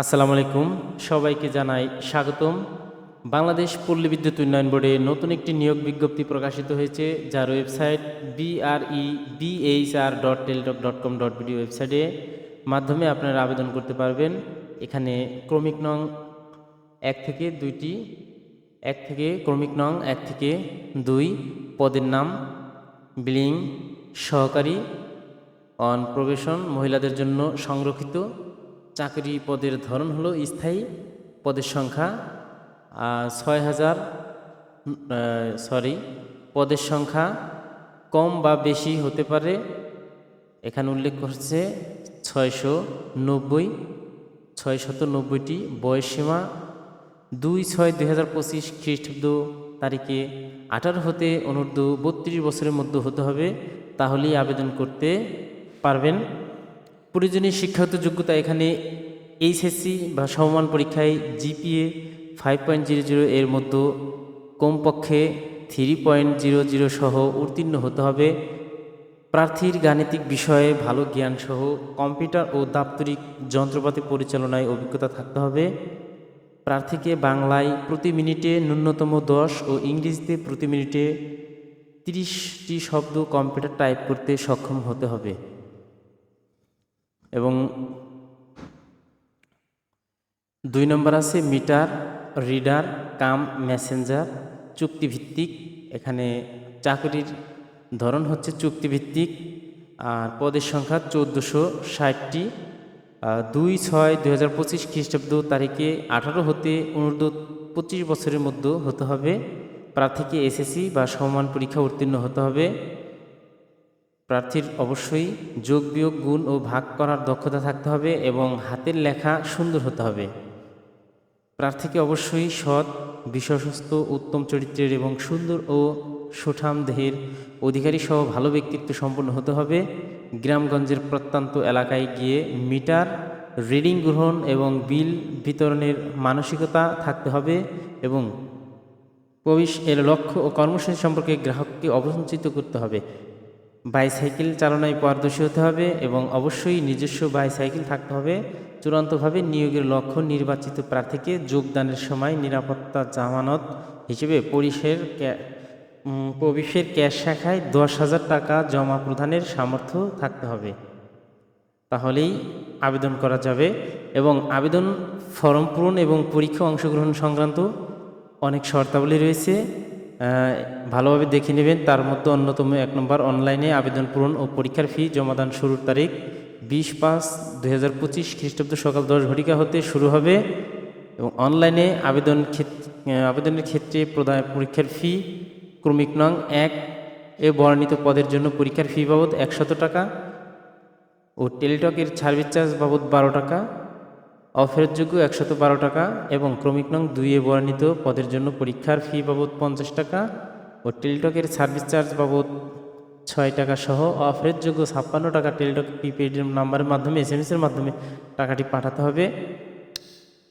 আসসালামু আলাইকুম। সবাইকে জানাই স্বাগতম। বাংলাদেশ পল্লী বিদ্যুৎ উন্নয়ন বোর্ডে নতুন একটি নিয়োগ বিজ্ঞপ্তি প্রকাশিত হয়েছে, যার website BRE BHR dot Teletalk dot com dot BD ওয়েবসাইটে মাধ্যমে আপনারা আবেদন করতে পারবেন। এখানে ক্রমিক নং এক থেকে দুইটি, এক থেকে ক্রমিক নং এক থেকে দুই পদের নাম, বিলিং সহকারী, অন প্রবেশন, মহিলাদের জন্য সংরক্ষিত চাকরি পদের ধরন হলো স্থায়ী পদের সংখ্যা ছয় হাজার সরি, পদের সংখ্যা কম বা বেশি হতে পারে। এখানে উল্লেখ করছে ছয়শো নব্বই ছয় ছয়শত নব্বইটি বয়সসীমা দুই ছয় দুই হাজার পঁচিশ খ্রিস্টাব্দ তারিখে আঠারো হতে অনূর্ধ্ব বত্রিশ বছরের মধ্যে হতে হবে। তাহলেই আবেদন করতে পারবেন। প্রয়োজনীয় শিক্ষাগত যোগ্যতা এখানে এইচএসসি বা সমমান পরীক্ষায় GPA five point zero zero এর মধ্যে কমপক্ষে থ্রি পয়েন্ট জিরো জিরো সহ উত্তীর্ণ হতে হবে। প্রার্থীর গাণিতিক বিষয়ে ভালো জ্ঞান সহ কম্পিউটার ও দাপ্তরিক যন্ত্রপাতি পরিচালনায় অভিজ্ঞতা থাকতে হবে। প্রার্থীকে বাংলায় প্রতি মিনিটে ন্যূনতম দশ ও ইংরেজিতে প্রতি মিনিটে তিরিশটি শব্দ কম্পিউটার টাইপ করতে সক্ষম হতে হবে। এবং দুই নম্বর আছে মিটার, রিডার, কাম, মেসেঞ্জার, চুক্তিভিত্তিক। এখানে চাকরির ধরন হচ্ছে চুক্তিভিত্তিক। আর পদের সংখ্যা চোদ্দোশো ষাটটি। দুই ছয় দুই হাজার পঁচিশ খ্রিস্টাব্দ তারিখে আঠারো হতে অনূর্ধ্ব পঁচিশ বছরের মধ্যে হতে হবে। প্রার্থীকে এসএসসি বা সমমান পরীক্ষা উত্তীর্ণ হতে হবে। প্রার্থীর অবশ্যই যোগ বিয়োগ গুণ ও ভাগ করার দক্ষতা থাকতে হবে এবং হাতের লেখা সুন্দর হতে হবে। প্রার্থীকে অবশ্যই সৎ বিশ্বস্ত উত্তম চরিত্রের এবং সুন্দর ও সুঠাম দেহের অধিকারী সহ ভালো ব্যক্তিত্ব সম্পন্ন হতে হবে। গ্রামগঞ্জের প্রত্যন্ত এলাকায় গিয়ে মিটার, রিডিং গ্রহণ এবং বিল বিতরণের মানসিকতা থাকতে হবে এবং প্রবেশ এর লক্ষ্য ও কর্মসূচি সম্পর্কে গ্রাহককে অবসঞ্চিত করতে হবে। বাইসাইকেল চালনায় পারদর্শী হতে হবে এবং অবশ্যই নিজস্ব বাইসাইকেল থাকতে হবে। চূড়ান্তভাবে নিয়োগের লক্ষ্য নির্বাচিত প্রার্থীকে যোগদানের সময় নিরাপত্তা জামানত হিসেবে পরিষের প্রবেশের ক্যাশ শাখায় দশ হাজার টাকা জমা প্রদানের সামর্থ্য থাকতে হবে। তাহলেই আবেদন করা যাবে এবং আবেদন ফর্ম পূরণ এবং পরীক্ষা অংশগ্রহণ সংক্রান্ত অনেক শর্তাবলী রয়েছে। ভালোভাবে দেখে নেবেন। তার মধ্যে অন্যতম এক নম্বর, অনলাইনে আবেদন পূরণ ও পরীক্ষার ফি জমাদান শুরুর তারিখ বিশ পাঁচ দুই হাজার পঁচিশ খ্রিস্টাব্দ সকাল দশ ঘটিকা হতে শুরু হবে এবং অনলাইনে আবেদন আবেদনের ক্ষেত্রে প্রদান, পরীক্ষার ফি ক্রমিক নং এক এ বর্ণিত পদের জন্য পরীক্ষার ফি বাবদ একশত টাকা ও টেলিটকের সার্ভিস চার্জ বাবদ বারো টাকা। অফেরতযোগ্য একশত বারো টাকা এবং ক্রমিক নং দুইয়ে বর্ণিত পদের জন্য পরীক্ষার ফি বাবদ পঞ্চাশ টাকা ও টেলিটকের সার্ভিস চার্জ বাবদ ছয় টাকা সহ অফেরতযোগ্য ছাপ্পান্ন টাকা টেলিটক প্রিপেড নাম্বারের মাধ্যমে এস এম এসের মাধ্যমে টাকাটি পাঠাতে হবে।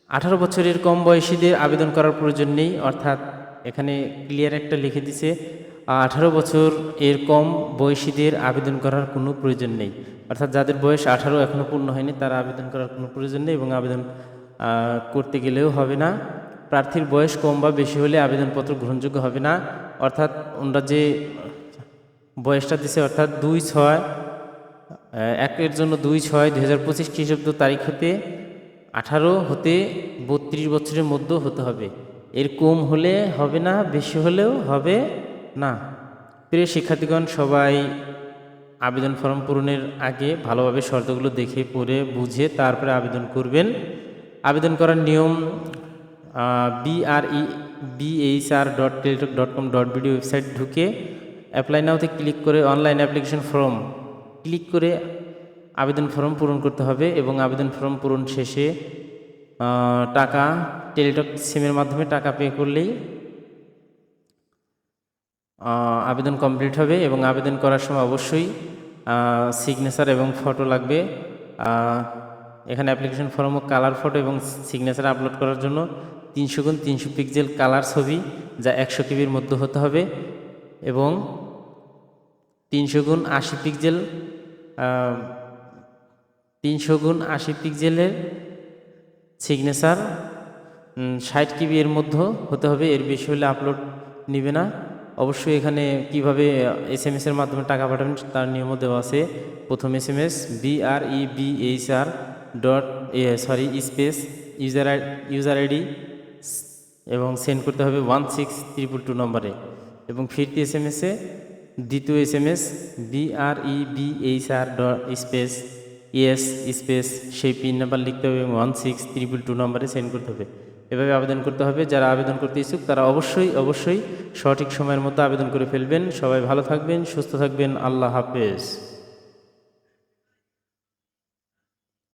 আঠারো বছরের কম বয়সীদের আবেদন করার প্রয়োজন নেই, অর্থাৎ এখানে ক্লিয়ার একটা লিখে দিছে আঠারো বছর এর কম বয়সীদের আবেদন করার কোনো প্রয়োজন নেই। অর্থাৎ যাদের বয়স আঠারো এখনও পূর্ণ হয়নি, তারা আবেদন করার কোনো প্রয়োজন নেই এবং আবেদন করতে গেলেও হবে না। প্রার্থীর বয়স কম বা বেশি হলে আবেদনপত্র গ্রহণযোগ্য হবে না। অর্থাৎ ওনারা যে বয়সটা দিছে, অর্থাৎ দুই ছয় একের জন্য দুই ছয় দুই হাজার পঁচিশ খ্রিস্টাব্দ তারিখ হতে আঠারো হতে বত্রিশ বছরের মধ্যে হতে হবে। এর কম হলে হবে না, বেশি হলেও হবে না, প্রিয় শিক্ষার্থীগণ, সবাই আবেদন ফর্ম পূরণের আগে ভালোভাবে শর্তগুলো দেখে পড়ে বুঝে তারপরে আবেদন করবেন। আবেদন করার নিয়ম BRE BHR dot Teletalk dot com dot BD website ঢুকে অ্যাপ্লাই নাওতে ক্লিক করে অনলাইন অ্যাপ্লিকেশন ফর্ম ক্লিক করে আবেদন ফর্ম পূরণ করতে হবে এবং আবেদন ফর্ম পূরণ শেষে টাকা টেলিটক সিমের মাধ্যমে টাকা পে করলেই আবেদন কমপ্লিট হবে এবং আবেদন করার সময় অবশ্যই সিগনেচার এবং ফটো লাগবে। এখানে অ্যাপ্লিকেশন ফর্ম কালার ফটো এবং সিগনেচার আপলোড করার জন্য তিনশো গুণ তিনশো পিক্সেল কালার ছবি যা একশো কেবির মধ্যে হতে হবে এবং তিনশো গুণ আশি পিক্সেল তিনশো গুণ আশি পিক্সেলের সিগনেচার ষাট কিবি এর মধ্যে হতে হবে। এর বেশি হলে আপলোড নিবে না। অবশ্যই এখানে কীভাবে এস এম এর মাধ্যমে টাকা পাঠাবেন তার নিয়মও দেওয়া আছে। প্রথম S M S B R E B H R dot sorry space user user ID এবং সেন্ড করতে হবে ওয়ান সিক্স ট্রিপল টু নম্বরে এবং ফিরতি এস এম এসে দ্বিতীয় S M S B R E B H R dot space ES space সেই pin number লিখতে হবে এবং ওয়ান সিক্স ট্রিপল টু নম্বরে সেন্ড করতে হবে। এভাবে আবেদন করতে হবে। যারা আবেদন করতে ইচ্ছুক, তারা অবশ্যই অবশ্যই সঠিক সময়ের মধ্যে আবেদন করে ফেলবেন। সবাই ভালো থাকবেন, সুস্থ থাকবেন। আল্লাহ হাফেজ।